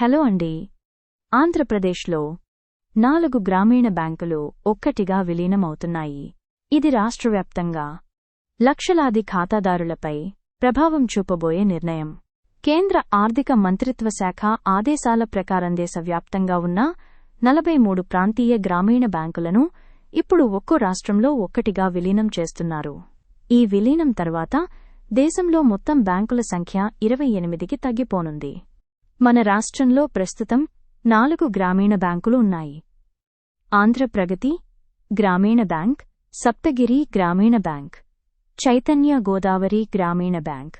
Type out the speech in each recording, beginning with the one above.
Hello అండి. ఆంధ్రప్రదేశ్లో నాలుగు గ్రామీణ బ్యాంకులు ఒక్కటిగా విలీనమవుతున్నాయి. ఇది రాష్ట్రవ్యాప్తంగా లక్షలాది ఖాతాదారులపై ప్రభావం చూపబోయే నిర్ణయం. కేంద్ర ఆర్థిక మంత్రిత్వ శాఖ ఆదేశాల ప్రకారం దేశవ్యాప్తంగా ఉన్న నలభై మూడు ప్రాంతీయ గ్రామీణ బ్యాంకులను ఇప్పుడు ఒక్కో రాష్ట్రంలో ఒక్కటిగా విలీనం చేస్తున్నారు. ఈ విలీనం తర్వాత దేశంలో మొత్తం బ్యాంకుల సంఖ్య ఇరవై ఎనిమిదికి తగ్గిపోనుంది. మన రాష్ట్రంలో ప్రస్తుతం నాలుగు గ్రామీణ బ్యాంకులు ఉన్నాయి. ఆంధ్రప్రగతి గ్రామీణ బ్యాంక్ సప్తగిరి గ్రామీణ బ్యాంక్ చైతన్య గోదావరి గ్రామీణ బ్యాంక్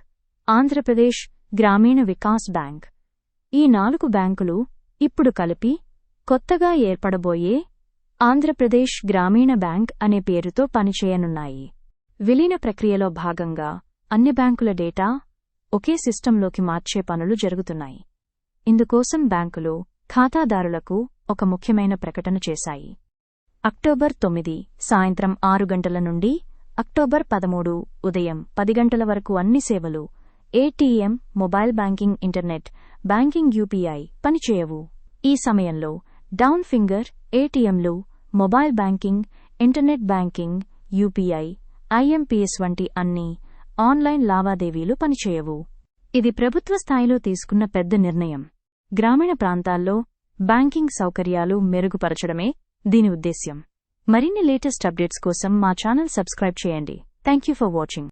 ఆంధ్రప్రదేశ్ గ్రామీణ వికాస్ బ్యాంక్. ఈ నాలుగు బ్యాంకులు ఇప్పుడు కలిపి కొత్తగా ఏర్పడబోయే ఆంధ్రప్రదేశ్ గ్రామీణ బ్యాంక్ అనే పేరుతో పనిచేయనున్నాయి. విలీన ప్రక్రియలో భాగంగా అన్ని బ్యాంకుల డేటా ఒకే సిస్టంలోకి మార్చే పనులు జరుగుతున్నాయి. ఇందుకోసం బ్యాంకులు ఖాతాదారులకు ఒక ముఖ్యమైన ప్రకటన చేశాయి. అక్టోబర్ తొమ్మిది సాయంత్రం ఆరు గంటల నుండి అక్టోబర్ పదమూడు ఉదయం పది గంటల వరకు అన్ని సేవలు ATM mobile banking internet banking UPI పనిచేయవు. ఈ సమయంలో డౌన్ ఫింగర్ ఏటీఎంలు mobile banking internet banking UPI IMPS వంటి అన్ని ఆన్లైన్ లావాదేవీలు పనిచేయవు. ఇది ప్రభుత్వ స్థాయిలో తీసుకున్న పెద్ద నిర్ణయం. గ్రామీణ ప్రాంతాల్లో బ్యాంకింగ్ సౌకర్యాలు మెరుగుపరచడమే దీని ఉద్దేశ్యం. మరిన్ని లేటెస్ట్ అప్డేట్స్ కోసం మా ఛానల్ సబ్స్క్రైబ్ చేయండి. Thank you for watching.